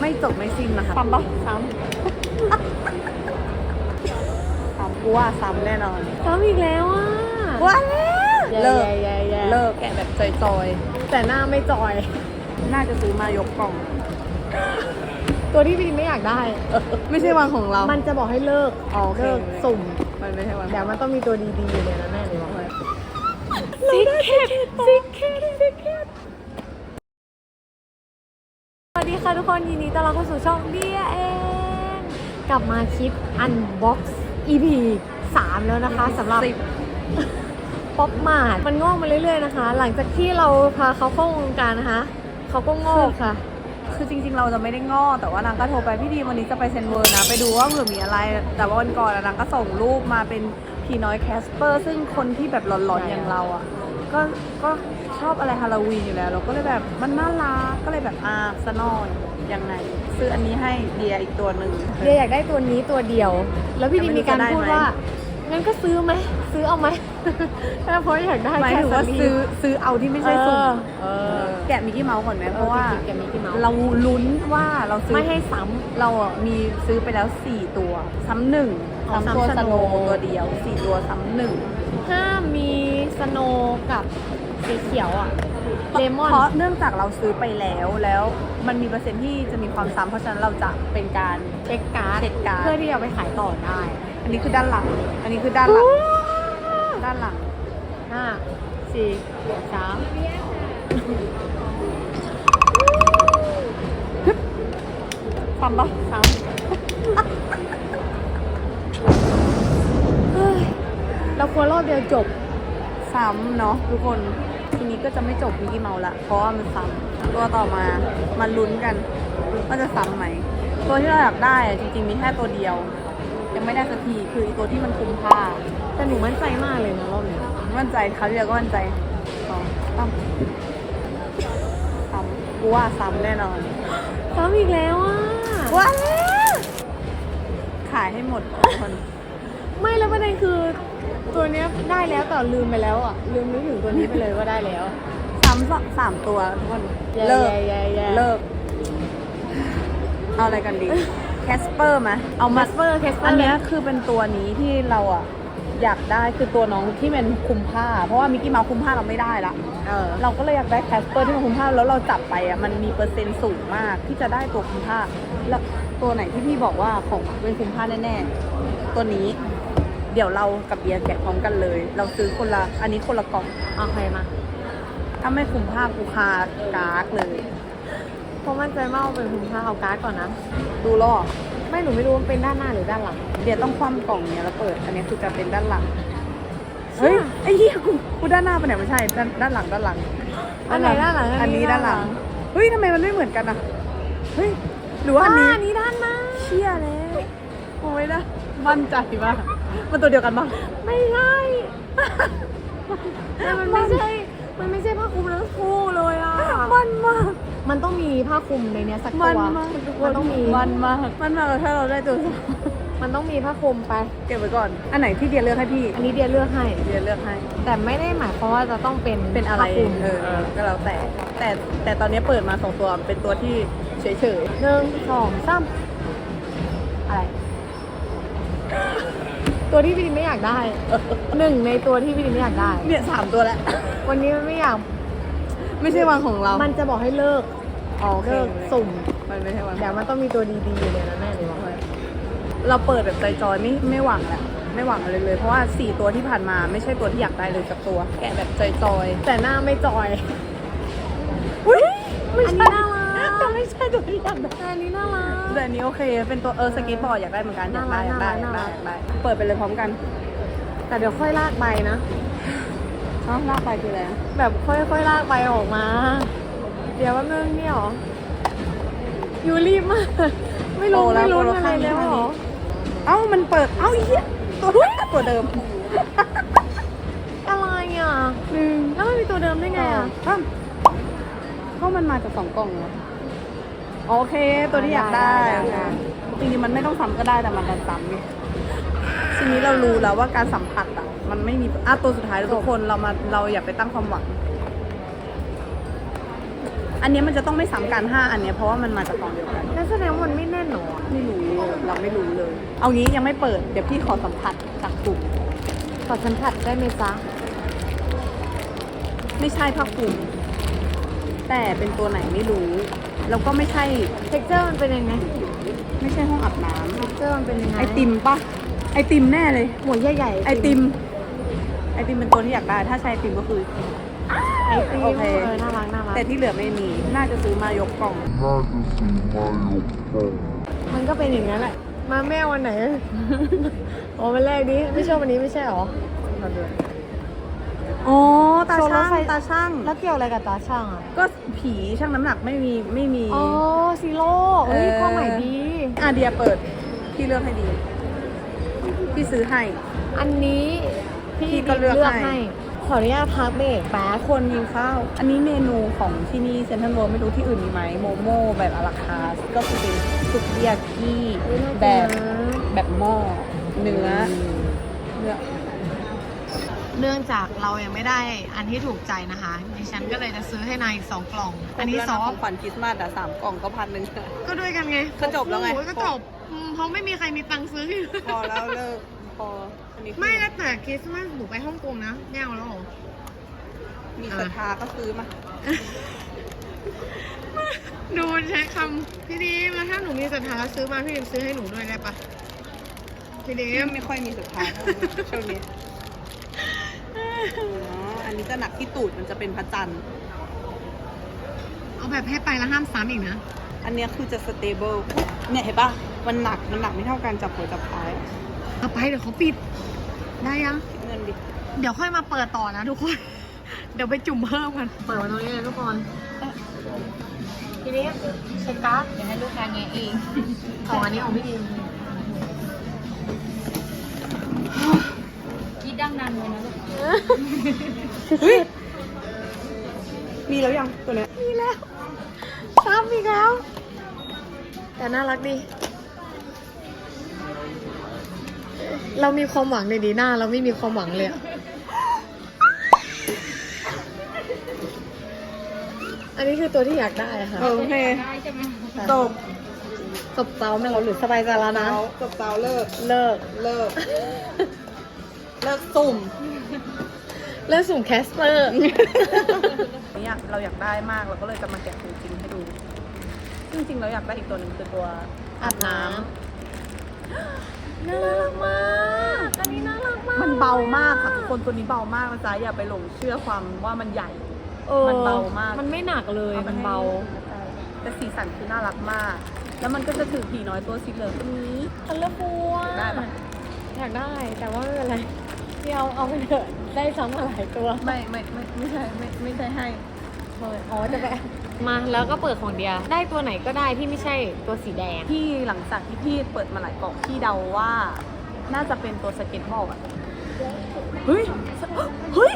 ไม่จบไม่สิ้นนะคะซ้ำปะซ้ำ ซ้ำกูว่าซ้ำแน่นอนซ้ำอีกแล้วอะว่าแล้วเลิกแย่แย่เลิกแกะแบบจอยแต่หน้าไม่จอยๆน่าจะซื้อมายกกล่อง ตัวที่พี่ไม่อยากได้ ไม่ใช่วันของเรา มันจะบอกให้เลิกอ๋อโอเคเลิกสุ่ม มันไม่ใช่วันเดี๋ยวมันต้องมีตัวดีๆอยู่ในนั้นแน่เลยว่าซิกเก็ตซิกเก็ตซิกเก็ต ค่ะทุกคนยินดีต้อนรับเข้าสู่ช่องเบียเองกลับมาคลิป Unbox EP 3 แล้วนะคะสำหรับสิบป๊อปมาดมันงอกมาเรื่อยๆนะคะ หลังจากที่เราพาเขาเข้าวงการนะคะเขาก็งอกค่ะ คือจริงๆ เราจะไม่ได้ง้อแต่ว่านางก็โทรไปพี่ดีวันนี้จะไปเซนเวอร์นะ ไปดูว่าเผื่อมีอะไร แต่ว่าวันก่อนอะนางก็ส่งรูปมาเป็นพีน้อยแคสเปอร์ ซึ่งคนที่แบบหลอนๆอย่างเราอะก็ก็ ชอบอะไรฮาโลวีนอยู่แล้ว เราก็เลยแบบมันน่ารักก็เลยแบบอ่าสนอยยังไง ซื้ออันนี้ให้เดียอีกตัวหนึ่ง เดียอยากได้ตัวนี้ตัวเดียว แล้วพี่ดีแต่ไม่รู้มีการจะได้พูดไหมว่างั้นก็ซื้อไหมซื้อเอาไหมเพราะอยากได้หมายแค่ถึงว่าสลีปซื้อซื้อเอาที่ไม่ใช่สุ่มเออแกะมิกกี้เมาส์ก่อนไหมเพราะว่าเออแกะมิกกี้เมาส์เราลุ้นว่าเราซื้อไม่ให้ซ้เราอะมีซื้อไปแล้ว 4 ตัว ซ้ำหนึ่งอ๋อซ้ำตัวซ้ำสสโนโนว์ว์ตัวเดียว 4 ตัวซ้ำหนึ่งำห้ามมีสโนว์กับ สีเขียวอะเลมอนเพราะเนื่องจากเราซื้อไปแล้วแล้วมันมีเปอร์เซ็นต์ที่จะมีความซ้ำเพราะฉะนั้นเราจะเป็นการเช็คการ์ดเช็คการ์ดเพื่อที่จะเอาไปขายต่อได้ อันนี้คือด้านหลัง อันนี้คือด้านหลัง ด้านหลังห้าสี่สามซ้ำปะสามเฮ้ยเราควรรอบเดียวจบ ซ้ำเนาะทุกคน ทีนี้ก็จะไม่จบมิกกี้เมาส์ละเพราะว่ามันซ้ำตัวต่อมามาลุ้นกันว่าจะซ้ำไหมตัวที่เราอยากได้อะจริงๆมีแค่ตัวเดียว ยังไม่ได้สักทีคือไอีตัวที่มันคุมผ้าแต่หนูมั่นใจมากเลยนะรอบนี้มั่นใจเขาวที่แล้วก็มั่นใจสองซ้ำซ้ำกูว่าซ้ำแน่นอนซ้ำอีกแล้วอะว้าแล้วขายให้หมดทุกคน ไม่แล้วประเด็นคือ ตัวเนี้ยได้แล้วแต่ลืมไปแล้วอะ ลืมนึกถึงตัวนี้ไปเลยว่าได้แล้ว ซ้ำสองสามตัวทุกคนแย่เลิกแย่แย่เลิก เอาอะไรกันดี แคสเปอร์ไหมเอามามาสเปอร์แคสเปออันร์เนี้ยคือเป็นตัวนี้ที่เราอะ อยากได้คือตัวน้องที่เป็นคุมผ้า เพราะว่ามิกกี้เมาส์คุมผ้าเราไม่ได้ละ เออ เราก็เลยอยากได้แคสเปอร์ที่มันคุมผ้าแล้วเราจับไปอะมันมีเปอร์เซ็นต์สูงมากที่จะได้ตัวคุมผ้าแล้วตัวไหนที่พี่บอกว่าของเป็นคุมผ้าแน่ๆตัวนี้ เดี๋ยวเรากับเบียร์แกะพร้อมกันเลย เราซื้อคนละ อันนี้คนละกล่องเอาใครมา ถ้าไม่คุมผ้ากูคากากเลยเพราะมั่นใจมากว่าเป็นคุณค่าเอาการ์ดก่อนนะ ดูแลวเหรอไม่หนูไม่รู้ว่ามันเป็นด้านหน้าหรือด้านหลัง เดี๋ยวต้องคว่ำกล่องเนี้ยแล้วเปิด อันนี้คือจะเป็นด้านหลัง เฮ้ย ไอ้เหี้ยกูกูด้านหน้าไปไหนไม่ใช่ด้านด้านหลังด้านหลังอันไหนด้านหลังอันนี้ด้านหลัง เฮ้ยทำไมมันไม่เหมือนกันอะเฮ้ย หรือว่าว่าอันนี้ อันนี้ด้านหน้าเชี่ยแล้วโอ้ยนะมั่นใจมาก มันตัวเดียวกันปะไม่ใช่แต่มันไม่ใช่ มันไม่ใช่ผ้าคลุมทั้งคู่เลยอะ มันมาก มันต้องมีผ้าคลุมในเนี้ยสักมัตันวมากมันต้องมี มันมาก มันมากถ้าเราได้ตัวสองมันต้องมีผ้าคลุมไป เก็บไว้ก่อน อันไหนที่เดียเลือกให้พี่ อันนี้เดียเลือกให้ เดียเลือกให้ แต่ไม่ได้หมายความว่าจะต้องเป็น เป็นอะไรผ้าคลุมเออ ก็แล้วแต่ แต่แต่ตอนนี้เปิดมาสองตัว เป็นตัวที่เฉยหนึ่งสองสามอะไร ตัวที่พี่ดินไม่อยากได้หนึ่งในตัวที่พี่ดินไม่อยากได้ๆเนี่ยสามตัวแล้ว วันนี้มันไม่อยาก ไม่ใช่วันของเรา มันจะบอกให้เลิกอ๋อโอเคเลิกสุ่ม มันไม่ใช่วันเดี๋ยวมันต้องมีตัวดีๆอยู่ในนั้นแน่เลยว่าเราเปิดแบบใจจอยไม่ไม่หวังแหละไม่หวังอะไรเลย เพราะว่าสี่ตัวที่ผ่านมาไม่ใช่ตัวที่อยากได้เลยกับตัว แกะแบบใจจอยแต่หน้าไม่จอยๆอุ้ยไม่อันใช่นี้น่ารักแต่ ไม่ใช่ตัวที่อยากได้แต่อันนี้น่ารัก แต่อันนี้โอเค เป็นตัวเออสเก็ตบอร์ดอยากได้เหมือนกันอยากได้อยากได้อยากได้อยากได้เปิดไปเลยพร้อมกัน แต่เดี๋ยวค่อยลากใบนะเนาะลากไปคืออะไรแบบค่อยๆลากใบออกมา เดี๋ยวว่าเมื่อนี่หรอยูรีบมาก ไม่รู้ไม่รู้อะไรแล้วหรอ เอ้ามันเปิด เอ้าไอ้เหี้ยตัวตัวเดิม อะไรอะหนึ่งแล้วมันมีตัวเดิมได้ไงอะสามเพราะมันมาจากสองกล่องเหรอ โอเค ตัวที่อยากได้ได้ได้จริงๆมันไม่ต้องซ้ำก็ได้แต่มันดันซ้ำไงทีนี้เรารู้แล้วว่าการสัมผัสอะ มันไม่มีอะตัวสุดท้ายแล้วทุกคนเรามาเราอย่าไปตั้งความหวัง อันเนี้ยมันจะต้องไม่ซ้ำกันห้าอันเนี้ยเพราะว่ามันมาจากกล่องเดียวกันนั่นแสดงว่ามันไม่แน่นหรอไม่รู้เราไม่รู้เลย เอางี้ยังไม่เปิดเดี๋ยวพี่ขอสัมผัสจากกลุ่มขอสัมผัสได้ไหมจ๊ะไม่ใช่ผ้าคลุมแต่เป็นตัวไหนไม่รู้ แล้วก็ไม่ใช่เท็กเจอร์มันเป็นยังไงไม่ใช่ห้องอาบน้เท็กเจอร์มันเป็นยังไงำไอติมปะไอติมแน่เลย หัวใหญ่ๆไอติม ไอติมเป็นตัวที่อยากได้ ถ้าใช่ไอติมก็คือไอติมโอเคเออน่ารักน่ารักแต่ที่เหลือไม่มี น่าจะซื้อมายกกล่อง Nada se vai ao pão. มันก็เป็นอย่างนั้นแหละ มาแม่วันไหน อ๋อวันแรกนี้ไม่ชอบวันนี้ไม่ใช่หรอ อ๋อตาโซลาช่างไฟ ตาช่างแล้วเกี่ยวอะไรกับตาช่างอะก็ผีช่างน้ำหนักไม่มีไม่มี อ๋อซีโร่เฮ้ยเออ ความหมายดีอะเดียเปิด พี่เลือกให้ดี พี่ซื้อให้ อันนี้พี่พี่ก็เลือกให้ให้ขออนุญาตพักเบรกแป๊บคนยิงข้าว อันนี้เมนูของที่นี่เซนทรัลโรไม่รู้ที่อื่นมีไหมโมโม่แบบอาราคาสก็คือเป็นสุกิยากิแบบแบบหม้อเนื้อเนื้อ เนื่องจากเรายังไม่ได้อันที่ถูกใจนะคะดิฉันก็เลยจะซื้อให้นายอีกสองกล่อง อันนี้ซอขฟองขวัญคริสต์มาสอะสามกล่องก็พันหนึ่ง ก็ด้วยกันไงก็จบแล้วไง โอ้ยก็จบอืมเพราะไม่มีใครมีตังค์ซื้อ พอแล้วเลิกพออันนี้คือไม่แล้วแต่คริสต์มาสหนูไปฮ่องกงนะแง่เอาแล้วเหรอ มีศรัทธาก็ซื้อมา ดูใช้คำพี่ดีมแล้วถ้าหนูมีศรัทธาแล้วซื้อมาพี่ดีมซื้อให้หนูด้วยได้ปะพี่ดีเอ็มมไม่ค่อยมีศรัทธาเท่าไหร่ช่วงนี้ อ๋ออันนี้จะหนักที่ตูดมันจะเป็นพระจันทร์ เอาแบบให้ไปแล้วห้ามซ้ำอีกนะ อันเนี้ยคือจะสเตเบิลเนี่ยเห็นปะมันหนักมันหนักไม่เท่ากันจับหัวจับท้ายเอาไปเดี๋ยวเขาปิด ได้ยัง คิดเงินดิเดี๋ยวค่อยมาเปิดต่อนะทุกคน เดี๋ยวไปจุ่มเพิ่มกัน เปิดไว้ตรงนี้เลยทุกคน ทีนี้เช็คการ์ดเดี๋ยวให้ลูกค้าแงะเอง ของอันนี้ของพี่ดีม ดดังนันเลยนะลูกมีแล้วยังตัวเนี้ยมีแล้วซ้ำอีกแล้ว แต่น่ารักดี เรามีความหวังในดีหน้า เราไม่มีความหวังเลยอะอันนี้คือตัวที่อยากได้อะค่ะเออโอเคได้ใช่ไหมจบจบเตาไม่เราหรือสบายใจแล้วนะเสาจบเสาเลิก เลิก เลิก เลิกตุ่ม เลิกสุ่มแคสเปอร์อยากเราอยากได้มากเราก็เลยจะมาแกะจริงๆให้ดูจริงๆเราอยากได้อีกตัวหนึ่งคือตัวอาบน้ำน่ารักมากอันนี้น่ารักมาก มันเบามากค่ะทุกคนตัวนี้เบามากนะจ๊ะอย่าไปหลงเชื่อความว่ามันใหญ่ออมันเบามาก มันไม่หนักเลยมันเบาใช่แต่สีสันคือน่ารักมาก แล้วมันก็จะถือผีน้อยตัวสีเหลืองตัวนี้คันเลอร์ฟูได้ปะอยากได้แต่ว่าไม่เป็นไร พี่เอาเอาไปเถอะได้ซ้ำมาหลายตัวไม่ไม่ไม่ไม่ใช่ไม่ไม่ใช่ให้อ๋อจะไปมาแล้วก็เปิดของเดีย ได้ตัวไหนก็ได้ที่ไม่ใช่ตัวสีแดง พี่หลังจากที่พี่เปิดมาหลายกล่องพี่เดาว่าน่าจะเป็นตัวสเก็ตบอร์ดอะเฮ้ย เฮ้ย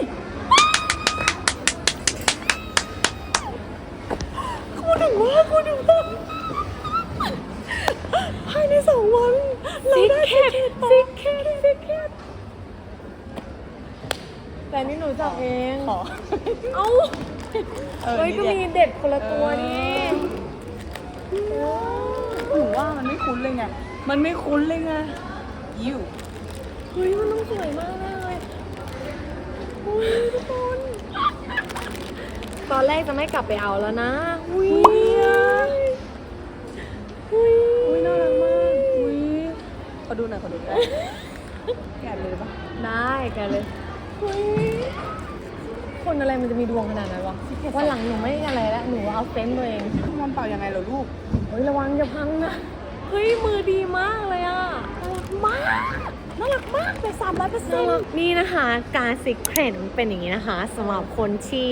กูหนึ่งว่ากูหนึ่งว่าภายในสองวันเราได้สเก็ตซิกเก็ตซิกเก็ต แต่นี่หนูจับเอง ขอ เอ้าเออเฮ้ยก็นี่มีแหละเด็ดคนละตัวนี่หนูว่ามันไม่คุ้นเลยไง มันไม่คุ้นเลยไงยิวเฮ้ยมันต้องสวยมากเลยเฮ้ยทุกคน ตอนแรกจะไม่กลับไปเอาแล้วนะอุ้ยอุ้ยอุ้ยน่ารักมาก อุ้ยขอดูหน่อยขอดูหน่อยแกะเลยปะได้แกเลยเฮ้ย คนอะไรมันจะมีดวงขนาดนั้นวะวันหลังหนูไม่อะไรแล้วหนูเอาเฟนตัวเองมันเป่ายังไงเหรอลูกเฮ้ยระวังจะพังนะเฮ้ยมือดีมากเลยอะน่ารักมากน่ารักมากเป็นสามร้อยเปอร์เซ็นต์นี่นะคะการสิกเ e นเป็นอย่างนี้นะคะสำหรับคนที่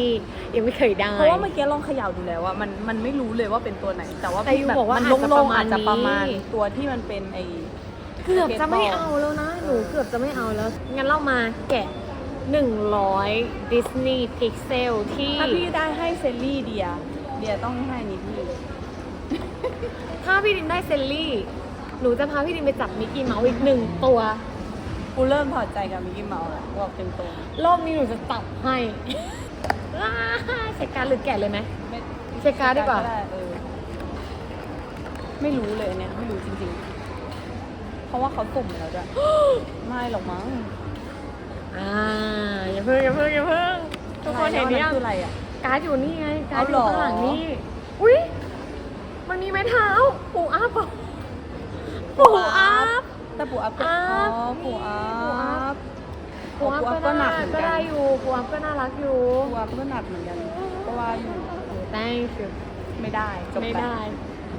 ยังไม่เคยได้ เพราะว่าเมื่อกี้ลองเขย่าดูแล้วว่ามันมันไม่รู้เลยว่าเป็นตัวไหน แต่ว่าแต่ยูแบบบอกว่ามันอาจจะโล่งประๆมาณอาจจะประมาณนี้ตัวที่มันเป็นไอเกือบจะไม่เอาแล้วนะ หนูเกือบจะไม่เอาแล้ว งั้นเรามาแกะ 100 Disney Pixel ที่ ถ้าพี่ได้ให้เซลลี่เดีย เดียต้องให้นิดนึงถ้าพี่ดินได้เซลลี่ หนูจะพาพี่ดินไปจับมิกกี้เมาส์อีกหนึ่งตัว กูเริ่มถอดใจกับมิกกี้เมาส์แล้วบอกตรงรอบนี้หนูจะจับให้ว้าเสร็จการหรือแกะเลยไหมๆไม่เช็คการ์ดดีกว่า เออไม่รู้เลยอันเนี่ย ไม่รู้จริงๆ เพราะว่าเขาสุ่มแล้วด้วย ไม่หรอกมั้ง อ่าอย่าเพิ่งอย่าเพิ่งอย่าเพิ่งทุกคนเห็นหรือยังคืออะไรอะ การ์ดอยู่นี่ไง การ์ดอเอายู่เหรอข้างหลังนี่ อุ้ยมันมีไม้เท้า ปูอัพเหรอปูอัพแต่ปูอัพก็อัพอ๋อปูอัพปูอัพปูอัพก็ก็หนัน่ากเหมือนก็กันได้อยู่ปูอัพก็น่ารักอยู่ปูอัพก็หนักเหมือนกันก็ว่าอยู่ได้คือไม่ได้จบไม่ปได้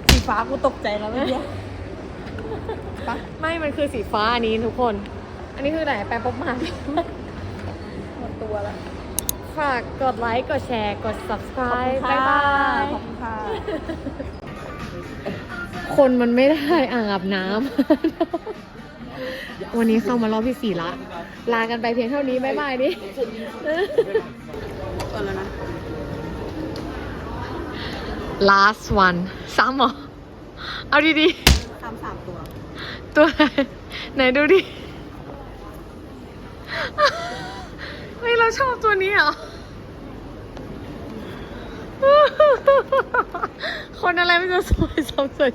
สีฟ้ากูตกใจแล้วเมื่อกี้ปะไม่ มันคือสีฟ้าอันนี้ทุกคน อันนี้คือไหนแปลป๊อปมา หมดตัวแล้วฝากกดไลค์ กดแชร์ กดขอบ subscribe คุณบ๊ายบายขอบคุณค่ะ คนมันไม่ได้อ่างอาบน้ำ วันนี้เข้ามารอบที่สี่ละ ลากันไปเพียงเท่านี้ บ๊ายบายดิ ก่อนแล้วนะ last one ซ้ำเหรอ เอาดีทำสามตัว ๆ ตัวไหนไหนดูดิ เฮ้ยเราชอบตัวนี้เหรอ คนอะไรไม่จะสวยซ้ำสวย